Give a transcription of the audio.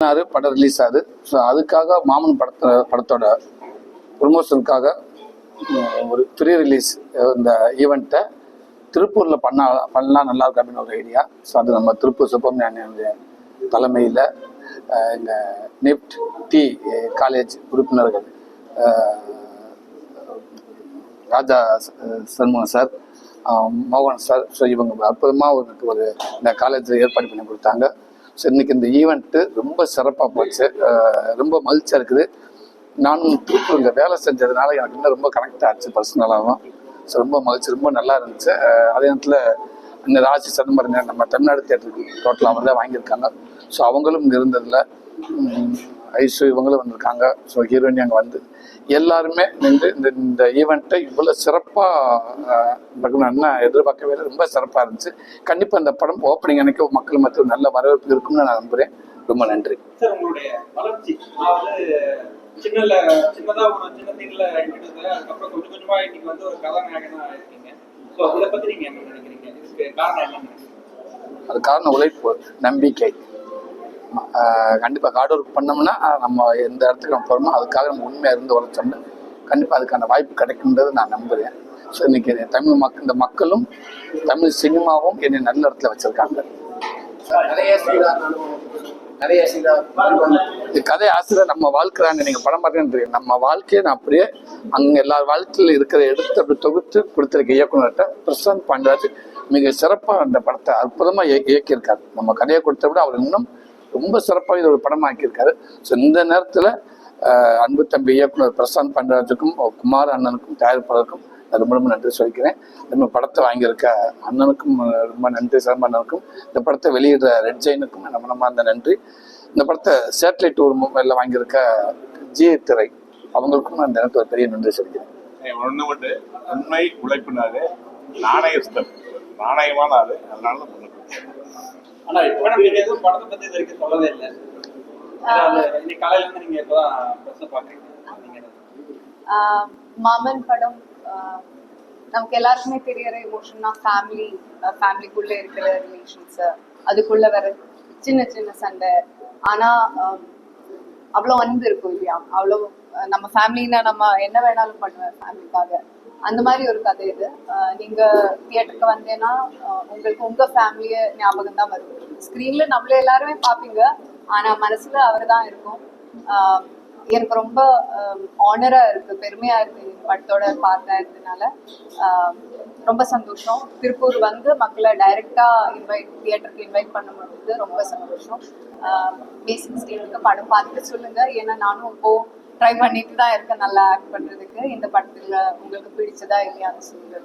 பதினாறு படம் ரிலீஸ் ஆகுது. ஸோ அதுக்காக மாமன் படத்தை படத்தோட ப்ரொமோஷனுக்காக ஒரு ப்ரீ ரிலீஸ் இந்த ஈவெண்ட்டை திருப்பூரில் பண்ணா பண்ணலாம் நல்லா இருக்கு அப்படின்னு ஒரு ஐடியா ஸோ அது நம்ம திருப்பூர் சுப்பிரமணியனுடைய தலைமையில் இந்த நிப்ட் டி காலேஜ் உறுப்பினர்கள் ராஜா ச- சண்முகம் சார் மோகன் சார். ஸோ இவங்க அற்புதமாக ஒரு ஒரு இந்த காலேஜில் ஏற்பாடு பண்ணி கொடுத்தாங்க. ஸோ இன்னைக்கு இந்த ஈவெண்ட்டு ரொம்ப சிறப்பாக போச்சு. ரொம்ப மகிழ்ச்சியாக இருக்குது. நானும் திருப்பூர் இங்கே வேலை செஞ்சதுனால எனக்கு இன்னும் ரொம்ப கனெக்ட் ஆச்சு பர்சனலாகவும் ஸோ ரொம்ப மகிழ்ச்சி ரொம்ப நல்லா இருந்துச்சு. அதே நேரத்தில் இந்த ராசி சிதம்பரம் நம்ம தமிழ்நாடு தேட்டருக்கு டோட்டலாக அவர் தான் வாங்கியிருக்காங்க. ஸோ அவங்களும் இங்கே இருந்ததில். ஐசு இவங்களும் வந்திருக்காங்க. ஸோ ஹீரோயினி அங்கே வந்து எல்லாருமே நின்று இந்த இந்த ஈவெண்ட்டை இவ்வளோ சிறப்பாக என்ன எதிர்பார்க்கவே ரொம்ப சிறப்பாக இருந்துச்சு. கண்டிப்பாக இந்த படம் ஓப்பனிங் அன்னைக்கு மக்கள் மத்தியில் நல்ல வரவேற்பு இருக்கும்னு நான் நம்புகிறேன் ரொம்ப நன்றி. சார் உங்களுடைய வளர்ச்சி நான் வந்து சின்னல சின்னதா ஒரு சின்ன தீர்ல எடுத்தது அதுக்கப்புறம் கொஞ்சம் கொஞ்சமா இன்னைக்கு வந்து ஒரு கதாநாயகனா இருக்கீங்க ஸோ இதை பத்தி நீங்க என்ன நினைக்கிறீங்க? இதுக்கு காரணம் என்னன்னு நினைக்கிறீங்க? அது காரணம் உழைப்பு நம்பிக்கை. ஆஹ் கண்டிப்பா ஹார்ட் ஒர்க் பண்ணோம்னா நம்ம எந்த இடத்துக்கு நம்ம போகிறோமோ அதுக்காக நம்ம உண்மையாக இருந்து உழைச்சோம்னா கண்டிப்பா அதுக்கான வாய்ப்பு கிடைக்குன்றது நான் நம்புறேன். ஸோ இன்னைக்கு தமிழ் மக் இந்த மக்களும் தமிழ் சினிமாவும் என்னை நல்ல இடத்துல வச்சிருக்காங்க. கதை ஆசிரியர் நம்ம வாழ்க்கிறாங்க நீங்க படம் பார்த்தீங்கன்னு நம்ம வாழ்க்கையை நான் அப்படியே அங்க எல்லார் வாழ்க்கையில் இருக்கிற எடுத்து அப்படி தொகுத்து கொடுத்துருக்க இயக்குனர்கிட்ட பிரசாந்த் பாண்டராஜ் மிக சிறப்பா அந்த படத்தை அற்புதமா இய- இயக்கியிருக்காரு. நம்ம கதையை கொடுத்த விட அவர் இன்னும் ரொம்ப சிறப்பாக இதை ஒரு படம் ஆக்கியிருக்காரு ஸோ இந்த நேரத்தில் அன்பு தம்பி இயக்குனர் பிரசாந்த் பண்டராஜுக்கும் குமார் அண்ணனுக்கும் தயாரிப்பாளருக்கும் ரொம்ப ரொம்ப நன்றி சொல்லிக்கிறேன். நம்ம படத்தை வாங்கியிருக்க அண்ணனுக்கும் ரொம்ப நன்றி சிறம்ப அண்ணனுக்கும் இந்த படத்தை வெளியிடுற ரெட் ஜெயினுக்கும் நம்ம நம்ம அந்த நன்றி. இந்த படத்தை சேட்டலைட் ஒரு மொபைலில் வாங்கியிருக்க ஜி திரை அவங்களுக்கும் அந்த எனக்கு நேரத்தில் ஒரு பெரிய நன்றி சொல்லிக்கிறேன். ஒன்று மட்டும் உண்மை உழைப்பினாரு நாணயஸ்தர் நாணயமான ஆளு அதனால ஆனா இப்போ நீங்க எதுவும் படத்தை பத்தி இது வரைக்கும் சொல்லவே இல்லை. இன்னைக்கு காலையில இருந்து நீங்க இப்பதான் பிரச்சனை பாக்குறீங்க. மாமன் படம் நமக்கு எல்லாருக்குமே தெரியற எமோஷன்னா ஃபேமிலி ஃபேமிலிக்குள்ள இருக்கிற ரிலேஷன்ஸ் அதுக்குள்ள வர சின்ன சின்ன சண்டை. ஆனா ஆஹ் அவ்வளோ அன்பு இருக்கும் இல்லையா? அவ்வளோ ஆஹ் நம்ம ஃபேமிலினா நம்ம என்ன வேணாலும் பண்ணுவேன் ஃபேமிலிக்காக அந்த மாதிரி ஒரு கதை இது. நீங்க தியேட்டருக்கு வந்தேன்னா உங்களுக்கு உங்க ஃபேமிலிய ஞாபகம் தான் வரும். ஸ்க்ரீன்ல நம்மள எல்லாருமே பாப்பீங்க ஆனா மனசுல அவர் தான் இருக்கும். ஆஹ் எனக்கு ரொம்ப ஆனரா இருக்கு பெருமையா இருக்கு படத்தோட பார்ட்னர் இருந்ததுனால. ஆஹ் ரொம்ப சந்தோஷம். திருப்பூர் வந்து மக்களை டைரக்டா இன்வைட் தியேட்டருக்கு இன்வைட் பண்ணும்போது ரொம்ப சந்தோஷம். பேசிக் ஸ்டேட்டுக்கு படம் பார்த்துட்டு சொல்லுங்க. ஏன்னா நானும் இப்போ ட்ரை பண்ணிட்டு தான் இருக்கேன் நல்லா ஆக்ட் பண்றதுக்கு. இந்த படத்துல உங்களுக்கு பிடிச்சதா இல்லையான்னு சொல்லுங்க